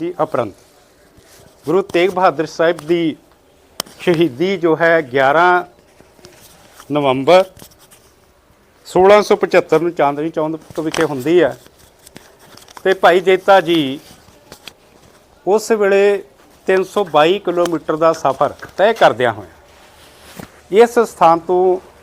ਦੀ ਉਪਰੰਤ ਗੁਰੂ ਤੇਗ ਬਹਾਦਰ ਸਾਹਿਬ ਦੀ ਸ਼ਹੀਦੀ ਜੋ ਹੈ 11 ਨਵੰਬਰ 1675 ਨੂੰ ਚਾਂਦਨੀ ਚੌਂਕ ਵਿਖੇ ਹੁੰਦੀ ਹੈ। ਤੇ ਭਾਈ ਜੇਤਾ ਜੀ ਉਸ ਵੇਲੇ 322 ਕਿਲੋਮੀਟਰ ਦਾ ਸਫ਼ਰ ਤੈਅ ਕਰਦਿਆਂ ਹੋਇਆ ਇਸ ਸਥਾਨ ਤੋਂ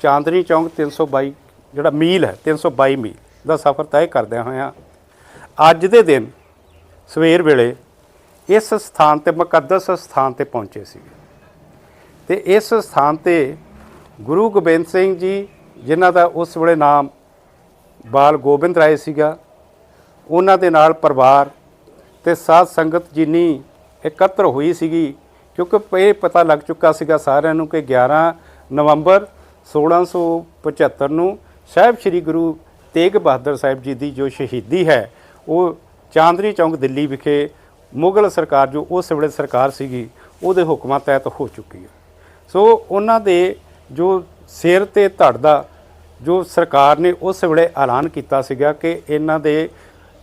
ਚਾਂਦਨੀ ਚੌਂਕ 322 ਜਿਹੜਾ ਮੀਲ ਹੈ 322 ਮੀਲ ਦਾ ਸਫ਼ਰ ਤੈਅ ਕਰਦਿਆਂ ਹੋਇਆ ਅੱਜ ਦੇ ਦਿਨ ਸਵੇਰ ਵੇਲੇ ਇਸ ਸਥਾਨ ਤੇ, ਮੁਕੱਦਸ ਸਥਾਨ ਤੇ ਪਹੁੰਚੇ ਸੀ ਤੇ ਇਸ ਸਥਾਨ ਤੇ ਗੁਰੂ ਗੋਬਿੰਦ ਸਿੰਘ ਜੀ, ਜਿਨ੍ਹਾਂ ਦਾ ਉਸ ਵੇਲੇ ਨਾਮ ਬਾਲ ਗੋਬਿੰਦ ਰਾਏ ਸੀਗਾ, ਉਹਨਾਂ ਦੇ ਨਾਲ ਪਰਿਵਾਰ ਤੇ ਸਾਧ ਸੰਗਤ ਜਿੰਨੀ ਇਕੱਤਰ ਹੋਈ ਸੀਗੀ, ਕਿਉਂਕਿ ਇਹ ਪਤਾ ਲੱਗ ਚੁੱਕਾ ਸੀਗਾ ਸਾਰਿਆਂ ਨੂੰ ਕਿ 11 ਨਵੰਬਰ 1675 ਨੂੰ ਸਾਹਿਬ ਸ੍ਰੀ ਗੁਰੂ ਤੇਗ ਬਹਾਦਰ ਸਾਹਿਬ ਜੀ ਦੀ ਜੋ ਸ਼ਹੀਦੀ ਹੈ, ਉਹ ਚਾਂਦਨੀ ਚੌਂਕ ਦਿੱਲੀ ਵਿਖੇ ਮੁਗਲ ਸਰਕਾਰ ਜੋ ਉਸ ਵੇਲੇ ਸਰਕਾਰ ਸੀਗੀ, ਉਹਦੇ ਹੁਕਮਾਂ ਤਹਿਤ ਹੋ ਚੁੱਕੀ ਹੈ। ਸੋ ਉਹਨਾਂ ਦੇ ਜੋ ਸਿਰ ਤੇ ਧੜ ਦਾ ਜੋ ਸਰਕਾਰ ਨੇ ਉਸ ਵੇਲੇ ਐਲਾਨ ਕੀਤਾ ਸੀਗਾ ਕਿ ਇਹਨਾਂ ਦੇ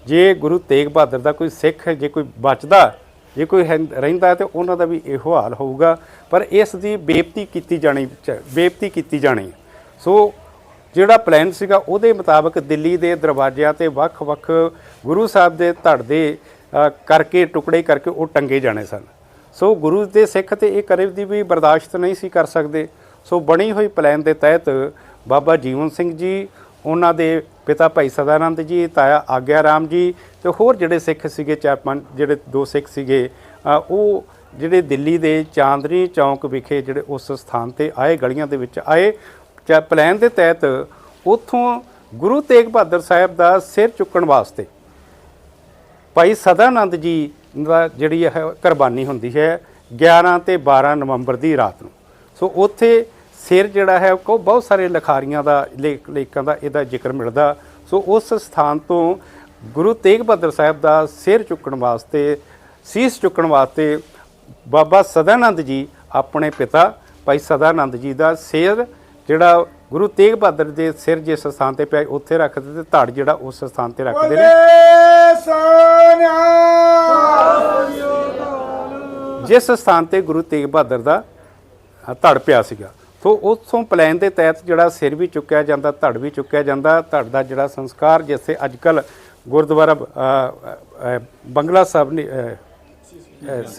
ਜੇ ਗੁਰੂ ਤੇਗ ਬਹਾਦਰ ਦਾ ਕੋਈ ਸਿੱਖ ਜੇ ਕੋਈ ਬਚਦਾ ਜੇ ਕੋਈ ਹੈ- ਰਹਿੰਦਾ ਹੈ ਤੇ ਉਹਨਾਂ ਦਾ ਵੀ ਇਹੋ ਹਾਲ ਹੋਊਗਾ। ਪਰ ਇਸ ਦੀ ਬੇਨਤੀ ਕੀਤੀ ਜਾਣੀ ਚ- ਬੇਨਤੀ ਕੀਤੀ ਜਾਣੀ ਸੋ ਜਿਹੜਾ ਪਲਾਨ ਸੀਗਾ ਉਹਦੇ ਮੁਤਾਬਕ ਦਿੱਲੀ ਦੇ ਦਰਵਾਜ਼ਿਆਂ ਤੇ ਵੱਖ-ਵੱਖ ਗੁਰੂ ਸਾਹਿਬ ਦੇ ਧੜ ਦੇ ਕਰਕੇ, ਟੁਕੜੇ ਕਰਕੇ ਉਹ ਟੰਗੇ ਜਾਣੇ ਸਨ। ਸੋ ਗੁਰੂ ਦੇ ਸਿੱਖ ਤੇ ਇਹ ਕਰੇ ਦੀ ਵੀ ਬਰਦਾਸ਼ਤ ਨਹੀਂ ਸੀ ਕਰ ਸਕਦੇ। ਸੋ ਬਣੀ ਹੋਈ ਪਲਾਨ ਦੇ ਤਹਿਤ ਬਾਬਾ ਜੀਵਨ ਸਿੰਘ ਜੀ, ਉਹਨਾਂ ਦੇ ਪਿਤਾ ਭਾਈ ਸਦਾਨੰਦ ਜੀ, ਤਾਇਆ ਆਗਿਆ ਰਾਮ ਜੀ ਤੇ ਹੋਰ ਜਿਹੜੇ ਸਿੱਖ ਸੀਗੇ, ਚਾਰ ਪੰਜ ਜਿਹੜੇ ਦੋ ਸਿੱਖ ਸੀਗੇ ਉਹ ਜਿਹੜੇ ਦਿੱਲੀ ਦੇ ਚਾਂਦਨੀ ਚੌਂਕ ਵਿਖੇ ਜਿਹੜੇ ਉਸ ਸਥਾਨ ਤੇ ਆਏ, ਗਲੀਆਂ ਦੇ ਵਿੱਚ ਆਏ ਚਾ ਪਲਾਨ ਦੇ ਤਹਿਤ ਉੱਥੋਂ ਗੁਰੂ ਤੇਗ ਬਹਾਦਰ ਸਾਹਿਬ ਦਾ ਸਿਰ ਚੁੱਕਣ ਵਾਸਤੇ ਭਾਈ ਸਦਾਨੰਦ ਜੀ ਦਾ ਜਿਹੜੀ ਹੈ ਕੁਰਬਾਨੀ ਹੁੰਦੀ ਹੈ 11 ਤੇ 12 ਨਵੰਬਰ ਦੀ ਰਾਤ ਨੂੰ। ਸੋ ਉੱਥੇ ਸਿਰ ਜਿਹੜਾ ਹੈ ਉਹ ਬਹੁਤ ਸਾਰੇ ਲਿਖਾਰੀਆਂ ਦਾ, ਲੇਖ ਲੇਖਾਂ ਦਾ ਇਹਦਾ ਜ਼ਿਕਰ ਮਿਲਦਾ। ਸੋ ਉਸ ਸਥਾਨ ਤੋਂ ਗੁਰੂ ਤੇਗ ਬਹਾਦਰ ਸਾਹਿਬ ਦਾ ਸਿਰ ਚੁੱਕਣ ਵਾਸਤੇ, ਸੀਸ ਚੁੱਕਣ ਵਾਸਤੇ ਬਾਬਾ ਸਦਾਨੰਦ ਜੀ ਆਪਣੇ ਪਿਤਾ ਭਾਈ ਸਦਾਨੰਦ ਜੀ ਦਾ ਸਿਰ ਜਿਹੜਾ ਗੁਰੂ ਤੇਗ ਬਹਾਦਰ ਦੇ ਸਿਰ ਜਿਸ ਸਥਾਨ ਤੇ ਪਿਆ ਉੱਥੇ ਰੱਖਦੇ ਤੇ ਧੜ ਜਿਹੜਾ ਉਸ ਸਥਾਨ ਤੇ ਰੱਖਦੇ ਨੇ। ਜਿਸ ਸਥਾਨ ਤੇ ਗੁਰੂ ਤੇਗ ਬਹਾਦਰ ਦਾ ਧੜ ਪਿਆ ਸੀਗਾ ਸੋ ਉਥੋਂ ਪਲਾਨ ਦੇ ਤਹਿਤ ਜਿਹੜਾ ਸਿਰ ਵੀ ਚੁੱਕਿਆ ਜਾਂਦਾ ਧੜ ਵੀ ਚੁੱਕਿਆ ਜਾਂਦਾ ਧੜ ਦਾ ਜਿਹੜਾ ਸੰਸਕਾਰ ਜਿਵੇਂ ਅੱਜ ਕੱਲ ਗੁਰਦੁਆਰਾ ਬੰਗਲਾ ਸਾਹਿਬ ਨੇ ਅ,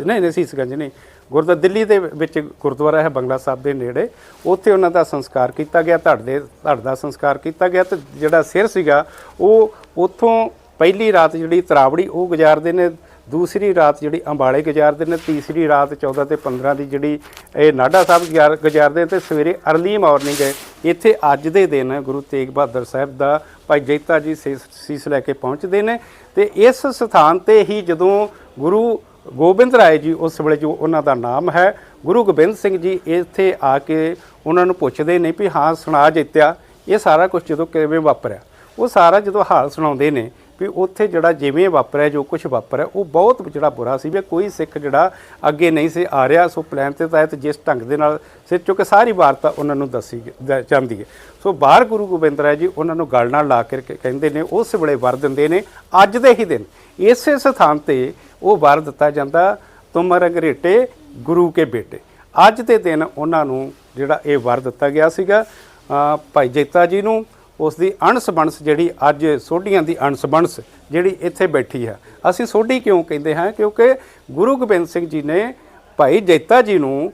ਨਹੀਂ ਨਹੀਂ ਸੀਸਗੰਜ ਨਹੀਂ ਗੁਰਦੁਆਰਾ ਦਿੱਲੀ ਦੇ ਵਿੱਚ ਗੁਰਦੁਆਰਾ ਹੈ ਬੰਗਲਾ ਸਾਹਿਬ ਦੇ ਨੇੜੇ ਉੱਥੇ ਉਹਨਾਂ ਦਾ ਸੰਸਕਾਰ ਕੀਤਾ ਗਿਆ ਧੜ ਦੇ ਧੜ ਦਾ ਸੰਸਕਾਰ ਕੀਤਾ ਗਿਆ ਤੇ ਜਿਹੜਾ ਸਿਰ ਸੀਗਾ ਉਹ ਉੱਥੋਂ ਪਹਿਲੀ ਰਾਤ ਜਿਹੜੀ ਤਰਾਵੜੀ ਉਹ ਗੁਜ਼ਾਰਦੇ ਨੇ ਦੂਸਰੀ ਰਾਤ ਜਿਹੜੀ ਅੰਬਾਲੇ ਗੁਜ਼ਾਰਦੇ ਨੇ, ਤੀਸਰੀ ਰਾਤ 14 ਤੇ 15 ਦੀ ਜਿਹੜੀ ਇਹ ਨਾਢਾ ਸਾਹਿਬ ਗੁਜ਼ਾਰ- ਗੁਜ਼ਾਰਦੇ ਨੇ ਤੇ ਸਵੇਰੇ ਅਰਲੀ ਮਾਰਨਿੰਗ ਇੱਥੇ ਅੱਜ ਦੇ ਦਿਨ ਗੁਰੂ ਤੇਗ ਬਹਾਦਰ ਸਾਹਿਬ ਦਾ ਭਾਈ ਜੈਤਾ ਜੀ ਸੀਸ ਸੀਸ ਲੈ ਕੇ ਪਹੁੰਚਦੇ ਨੇ ਤੇ ਇਸ ਸਥਾਨ ਤੇ ਹੀ ਜਦੋਂ ਗੁਰੂ ਗੋਬਿੰਦ ਰਾਏ ਜੀ ਉਸ ਵੇਲੇ ਜੋ ਉਹਨਾਂ ਦਾ ਨਾਮ ਹੈ, ਗੁਰੂ ਗੋਬਿੰਦ ਸਿੰਘ ਜੀ ਇੱਥੇ ਆ ਕੇ ਉਹਨਾਂ ਨੂੰ ਪੁੱਛਦੇ ਨੇ ਵੀ ਹਾਂ, ਸੁਣਾ ਜਿੱਤਿਆ ਇਹ ਸਾਰਾ ਕੁਝ ਜਦੋਂ ਕਿਵੇਂ ਵਾਪਰਿਆ? ਉਹ ਸਾਰਾ ਜਦੋਂ ਹਾਲ ਸੁਣਾਉਂਦੇ ਨੇ ਵੀ ਉੱਥੇ ਜਿਹੜਾ ਜਿਵੇਂ ਵਾਪਰਿਆ, ਜੋ ਕੁਝ ਵਾਪਰਿਆ, ਉਹ ਬਹੁਤ ਜਿਹੜਾ ਬੁਰਾ ਸੀ ਵੀ ਕੋਈ ਸਿੱਖ ਜਿਹੜਾ ਅੱਗੇ ਨਹੀਂ ਸੀ ਆ ਰਿਹਾ। ਸੋ ਪਲਾਨ ਤੇ ਤਹਿਤ ਜਿਸ ਢੰਗ ਦੇ ਨਾਲ ਸਿਰ ਚੁੱਕ ਸਾਰੀ ਵਾਰਤਾ ਉਹਨਾਂ ਨੂੰ ਦੱਸੀ ਜਾਂਦੀ ਹੈ। ਸੋ ਬਾਹਰ ਗੁਰੂ ਗੋਬਿੰਦ ਰਾਏ ਜੀ ਉਹਨਾਂ ਨੂੰ ਗਲ ਨਾਲ ਲਾ ਕੇ ਕਹਿੰਦੇ ਨੇ, ਉਸ ਵੇਲੇ ਵਰ ਦਿੰਦੇ ਨੇ, ਅੱਜ ਦੇ ਹੀ ਦਿਨ। ਇਸੇ ਸਥਾਨ ਤੇ ਉਹ ਵਰ ਦਿੱਤਾ ਜਾਂਦਾ, ਤੁਮ ਰੰਗਰੇਟੇ ਗੁਰੂ ਕੇ ਬੇਟੇ। ਅੱਜ ਦੇ ਦਿਨ ਉਹਨਾਂ ਨੂੰ ਜਿਹੜਾ ਇਹ ਵਰ ਦਿੱਤਾ ਗਿਆ ਸੀਗਾ ਭਾਈ ਜੇਤਾ ਜੀ ਨੂੰ ਉਸ ਦੀ ਅਣਸ ਜਿਹੜੀ ਅੱਜ ਸੋਢੀਆਂ ਦੀ ਅਣਸਬਣਸ ਜਿਹੜੀ ਇੱਥੇ ਬੈਠੀ ਹੈ। ਅਸੀਂ ਸੋਢੀ ਕਿਉਂ ਕਹਿੰਦੇ ਹਾਂ? ਕਿਉਂਕਿ ਗੁਰੂ ਗੋਬਿੰਦ ਸਿੰਘ ਜੀ ਨੇ ਭਾਈ ਜੈਤਾ ਜੀ ਨੂੰ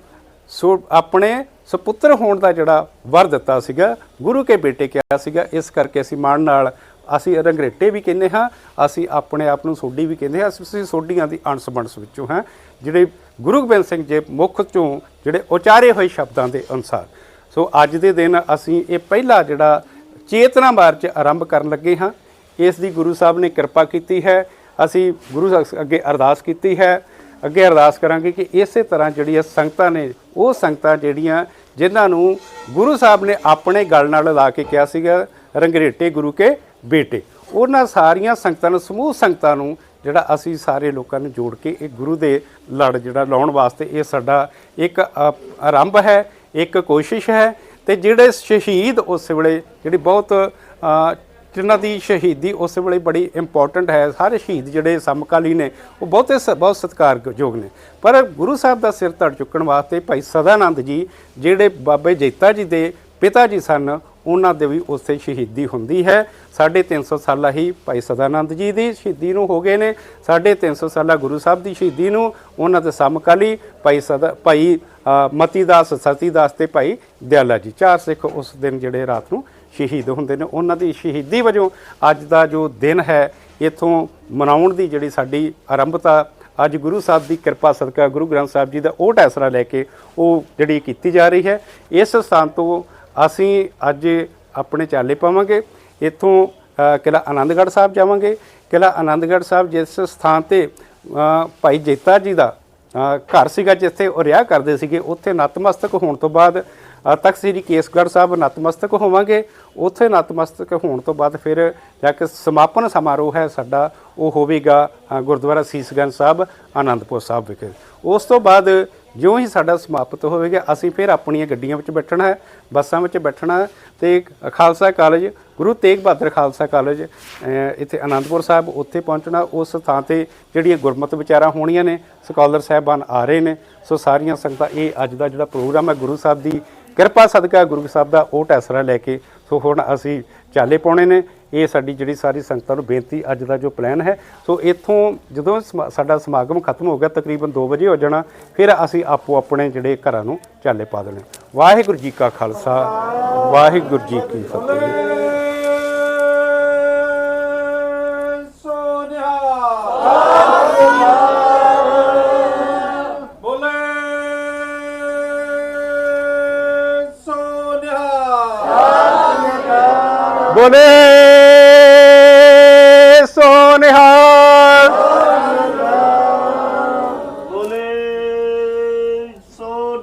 ਸੋ ਆਪਣੇ ਸੁਪੁੱਤਰ ਹੋਣ ਦਾ ਜਿਹੜਾ ਵਰ ਦਿੱਤਾ ਸੀਗਾ, ਗੁਰੂ ਕੇ ਬੇਟੇ ਕਿਹਾ ਸੀਗਾ। ਇਸ ਕਰਕੇ ਅਸੀਂ ਮਾਣ ਨਾਲ ਅਸੀਂ ਰੰਗਰੇਟੇ ਵੀ ਕਹਿੰਦੇ ਹਾਂ, ਅਸੀਂ ਆਪਣੇ ਆਪ ਨੂੰ ਸੋਢੀ ਵੀ ਕਹਿੰਦੇ ਹਾਂ। ਅਸੀਂ ਸੋਢੀਆਂ ਦੀ ਅਣਸਬਣਸ ਵਿੱਚੋਂ ਹਾਂ, ਜਿਹੜੇ ਗੁਰੂ ਗੋਬਿੰਦ ਸਿੰਘ ਜੀ ਮੁੱਖ ਚੋਂ ਜਿਹੜੇ ਉਚਾਰੇ ਹੋਏ ਸ਼ਬਦਾਂ ਦੇ ਅਨੁਸਾਰ। ਸੋ ਅੱਜ ਦੇ ਦਿਨ ਅਸੀਂ ਇਹ ਪਹਿਲਾ ਜਿਹੜਾ ਚੇਤਨਾ ਮਾਰਚ ਆਰੰਭ ਕਰਨ ਲੱਗੇ ਹਾਂ। ਇਸ ਦੀ ਗੁਰੂ ਸਾਹਿਬ ਨੇ ਕਿਰਪਾ ਕੀਤੀ ਹੈ। ਅਸੀਂ ਗੁਰੂ ਅੱਗੇ ਅਰਦਾਸ ਕੀਤੀ ਹੈ। ਅੱਗੇ ਅਰਦਾਸ ਕਰਾਂਗੇ ਕਿ ਇਸੇ ਤਰ੍ਹਾਂ ਜਿਹੜੀਆਂ ਸੰਗਤਾਂ ਨੇ, ਉਹ ਸੰਗਤਾਂ ਜਿਹੜੀਆਂ ਜਿਨ੍ਹਾਂ ਨੂੰ ਗੁਰੂ ਸਾਹਿਬ ਨੇ ਆਪਣੇ ਗਲ ਨਾਲ ਲਾ ਕੇ ਕਿਹਾ ਸੀਗਾ, ਰੰਗਰੇਟੇ ਗੁਰੂ ਕੇ ਬੇਟੇ। ਉਹਨਾਂ ਸਾਰੀਆਂ ਸੰਗਤਾਂ ਨੂੰ, ਸਮੂਹ ਸੰਗਤਾਂ ਨੂੰ ਜਿਹੜਾ ਅਸੀਂ ਸਾਰੇ ਲੋਕਾਂ ਨੂੰ ਜੋੜ ਕੇ ਇਹ ਗੁਰੂ ਦੇ ਲੜ ਜਿਹੜਾ ਲਾਉਣ ਵਾਸਤੇ ਇਹ ਸਾਡਾ ਇੱਕ ਆਰੰਭ ਹੈ, ਇੱਕ ਕੋਸ਼ਿਸ਼ ਹੈ। ਤੇ ਜਿਹੜੇ ਸ਼ਹੀਦ ਉਸ ਵੇਲੇ, ਜਿਹੜੀ ਬਹੁਤ ਜਿਨ੍ਹਾਂ ਦੀ ਸ਼ਹੀਦੀ ਉਸ ਵੇਲੇ ਬੜੀ ਇੰਪੋਰਟੈਂਟ ਹੈ, ਸਾਰੇ ਸ਼ਹੀਦ ਜਿਹੜੇ ਸਮਕਾਲੀ ਨੇ, ਉਹ ਬਹੁਤੇ ਸ- ਬਹੁਤ ਸਤਿਕਾਰਯੋਗ ਨੇ। ਪਰ ਗੁਰੂ ਸਾਹਿਬ ਦਾ ਸਿਰ ਧੜ ਚੁੱਕਣ ਵਾਸਤੇ ਭਾਈ ਸਦਾਨੰਦ ਜੀ, ਜਿਹੜੇ ਬਾਬੇ ਜੈਤਾ ਜੀ ਦੇ ਪਿਤਾ ਜੀ ਸਨ ਉਹਨਾਂ ਦੇ ਵੀ ਉਸੇ ਸ਼ਹੀਦੀ ਹੁੰਦੀ ਹੈ। 350 ਸਾਲਾ ਹੀ ਭਾਈ ਸਦਾਨੰਦ ਜੀ ਦੀ ਸ਼ਹੀਦੀ ਨੂੰ ਹੋ ਗਏ ਨੇ। 350 ਸਾਲਾ ਗੁਰੂ ਸਾਹਿਬ ਦੀ ਸ਼ਹੀਦੀ ਨੂੰ ਉਹਨਾਂ ਦੇ ਸਮਕਾਲੀ ਭਾਈ ਸਦਾ ਭਾਈ ਅ, ਮਤੀਦਾਸ ਸਤੀਦਾਸ ਤੇ ਭਾਈ ਦਿਆਲਾ ਜੀ। ਚਾਰ ਸਿੱਖ ਉਸ ਦਿਨ ਜਿਹੜੇ ਰਾਤ ਨੂੰ ਸ਼ਹੀਦ ਹੁੰਦੇ ਨੇ ਉਹਨਾਂ ਦੀ ਸ਼ਹੀਦੀ ਵਜੋਂ ਅੱਜ ਦਾ ਜੋ ਦਿਨ ਹੈ ਇਥੋਂ ਮਨਾਉਣ ਦੀ ਜਿਹੜੀ ਸਾਡੀ ਆਰੰਭਤਾ ਅੱਜ ਗੁਰੂ ਸਾਹਿਬ ਦੀ ਕਿਰਪਾ ਸਦਕਾ ਗੁਰੂ ਗ੍ਰੰਥ ਸਾਹਿਬ ਜੀ ਦਾ ਉਹ ਟੈਸਰਾ ਲੈ ਕੇ ਉਹ ਜਿਹੜੀ ਕੀਤੀ ਜਾ ਰਹੀ ਹੈ। ਇਸ ਸਥਾਨ ਤੋਂ ਅਸੀਂ ਅੱਜ ਆਪਣੇ ਚਾਲੇ ਪਾਵਾਂਗੇ ਇੱਥੋਂ ਅ, ਕਿਲ੍ਹਾ ਆਨੰਦਗੜ੍ਹ ਸਾਹਿਬ ਜਾਵਾਂਗੇ। ਕਿਲ੍ਹਾ ਆਨੰਦਗੜ੍ਹ ਸਾਹਿਬ ਜਿਸ ਸਥਾਨ ਤੇ ਭਾਈ ਜੇਤਾ ਜੀ ਦਾ ਘਰ ਸੀਗਾ ਜਿੱਥੇ ਉਹ ਰਿਹਾ ਕਰਦੇ ਸੀਗੇ ਉੱਥੇ ਨਤਮਸਤਕ ਹੋਣ ਤੋਂ ਬਾਅਦ ਅ, ਤਖਤ ਸ੍ਰੀ ਕੇਸਗੜ੍ਹ ਸਾਹਿਬ ਨਤਮਸਤਕ ਹੋਵਾਂਗੇ। ਉੱਥੇ ਨਤਮਸਤਕ ਹੋਣ ਤੋਂ ਬਾਅਦ ਫਿਰ ਜਾ ਕੇ ਸਮਾਪਨ ਸਮਾਰੋਹ ਹੈ ਸਾਡਾ ਉਹ ਹੋਵੇਗਾ ਗੁਰਦੁਆਰਾ ਸੀਸਗੰਜ ਸਾਹਿਬ ਆਨੰਦਪੁਰ ਸਾਹਿਬ ਵਿਖੇ। ਉਸ ਤੋਂ ਬਾਅਦ ਜਿਉਂ ਹੀ ਸਾਡਾ ਸਮਾਪਤ ਹੋਵੇਗਾ, ਅਸੀਂ ਫਿਰ ਆਪਣੀਆਂ ਗੱਡੀਆਂ ਵਿੱਚ ਬੈਠਣਾ ਹੈ, ਬੱਸਾਂ ਵਿੱਚ ਬੈਠਣਾ ਹੈ ਤੇ ਖਾਲਸਾ ਕਾਲਜ, ਗੁਰੂ ਤੇਗ ਬਹਾਦਰ ਖਾਲਸਾ ਕਾਲਜ ਇੱਥੇ ਆਨੰਦਪੁਰ ਸਾਹਿਬ ਉੱਥੇ ਪਹੁੰਚਣਾ, ਉਸ ਥਾਂ ਤੇ ਜਿਹੜੀਆਂ ਗੁਰਮਤਿ ਵਿਚਾਰਾਂ ਹੋਣੀਆਂ ਨੇ, ਸਕਾਲਰ ਸਾਹਿਬਾਨ ਆ ਰਹੇ ਨੇ, ਸੋ ਸਾਰੀਆਂ ਸੰਗਤਾਂ, ਇਹ ਅੱਜ ਦਾ ਜਿਹੜਾ ਪ੍ਰੋਗਰਾਮ ਹੈ, ਗੁਰੂ ਸਾਹਿਬ ਦੀ ਕਿਰਪਾ ਸਦਕਾ, ਗੁਰੂ ਸਾਹਿਬ ਦਾ ਉਹ ਟੈਸਰਾ ਲੈ ਕੇ, ਸੋ ਹੁਣ ਅਸੀਂ ਚਾਲੇ ਪਾਉਣੇ ਨੇ ਇਹ ਸਾਡੀ ਜਿਹੜੀ ਸਾਰੀ ਸੰਗਤਾਂ ਨੂੰ ਬੇਨਤੀ ਅੱਜ ਦਾ ਜੋ ਪਲਾਨ ਹੈ ਸੋ ਇੱਥੋਂ ਜਦੋਂ ਸਮਾ- ਸਾਡਾ ਸਮਾਗਮ ਖਤਮ ਹੋ ਗਿਆ ਤਕਰੀਬਨ 2 ਵਜੇ ਹੋ ਜਾਣਾ ਫਿਰ ਅਸੀਂ ਆਪੋ ਆਪਣੇ ਜਿਹੜੇ ਘਰਾਂ ਨੂੰ ਚਾਲੇ ਪਾ ਦੇਣੇ। ਵਾਹਿਗੁਰੂ ਜੀ ਕਾ ਖਾਲਸਾ ਵਾਹਿਗੁਰੂ ਜੀ ਕੀ ਫਤਿਹ। ਬੋਲੇ ਸੋਨਿਹਾ ਬੋਲੇ।